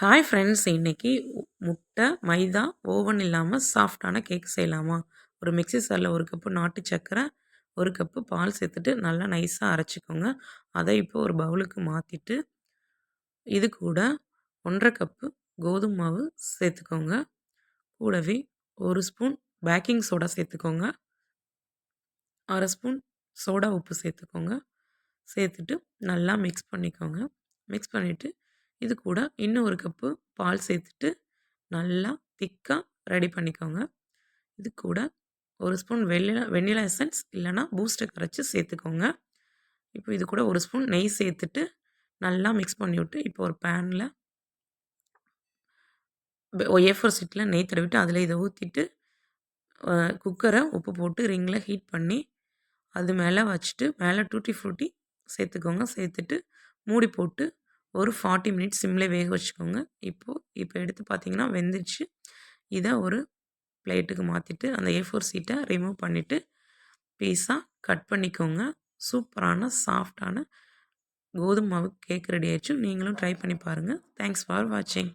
Hi friends இன்றைக்கி முட்டை மைதா oven இல்லாமல் சாஃப்டான கேக் செய்யலாமா? ஒரு மிக்ஸி சாரில் ஒரு கப்பு நாட்டு சர்க்கரை ஒரு கப்பு பால் சேர்த்துட்டு நல்லா நைஸாக அரைச்சிக்கோங்க. அதை இப்போ ஒரு பவுலுக்கு மாற்றிட்டு இது கூட ஒன்றரை கப்பு கோதுமை மாவு சேர்த்துக்கோங்க. கூடவே ஒரு ஸ்பூன் பேக்கிங் சோடா சேர்த்துக்கோங்க. அரை ஸ்பூன் சோடா உப்பு சேர்த்துக்கோங்க. சேர்த்துட்டு நல்லா மிக்ஸ் பண்ணிக்கோங்க. மிக்ஸ் பண்ணிவிட்டு இது கூட இன்னும் ஒரு கப்பு பால் சேர்த்துட்டு நல்லா திக்காக ரெடி பண்ணிக்கோங்க. இது கூட ஒரு ஸ்பூன் வெள்ளிலா வெண்ணிலா எசன்ஸ் இல்லைனா பூஸ்ட்டை கரைச்சி சேர்த்துக்கோங்க. இப்போ இது கூட ஒரு ஸ்பூன் நெய் சேர்த்துட்டு நல்லா மிக்ஸ் பண்ணி விட்டு இப்போ ஒரு பேனில் ஏஃபோர் சீட்டில் நெய் தடவிட்டு அதில் இதை ஊற்றிட்டு குக்கரை உப்பு போட்டு ரிங்கில் ஹீட் பண்ணி அது மேலே வச்சுட்டு மேலே டூட்டி ஃப்ரூட்டி சேர்த்துக்கோங்க. சேர்த்துட்டு மூடி போட்டு ஒரு ஃபார்ட்டி மினிட்ஸ் சிம்மில் வேக வச்சுக்கோங்க. இப்போது இப்போ எடுத்து பார்த்தீங்கன்னா வெந்துச்சு இதை ஒரு பிளேட்டுக்கு மாற்றிட்டு அந்த ஏ ஃபோர் சீட்டை ரிமூவ் பண்ணிவிட்டு பீஸாக கட் பண்ணிக்கோங்க. சூப்பரான சாஃப்டான கோதுமை மாவு கேக் ரெடி ஆயிடுச்சு. நீங்களும் ட்ரை பண்ணி பாருங்கள் தேங்க்ஸ் ஃபார் வாட்சிங்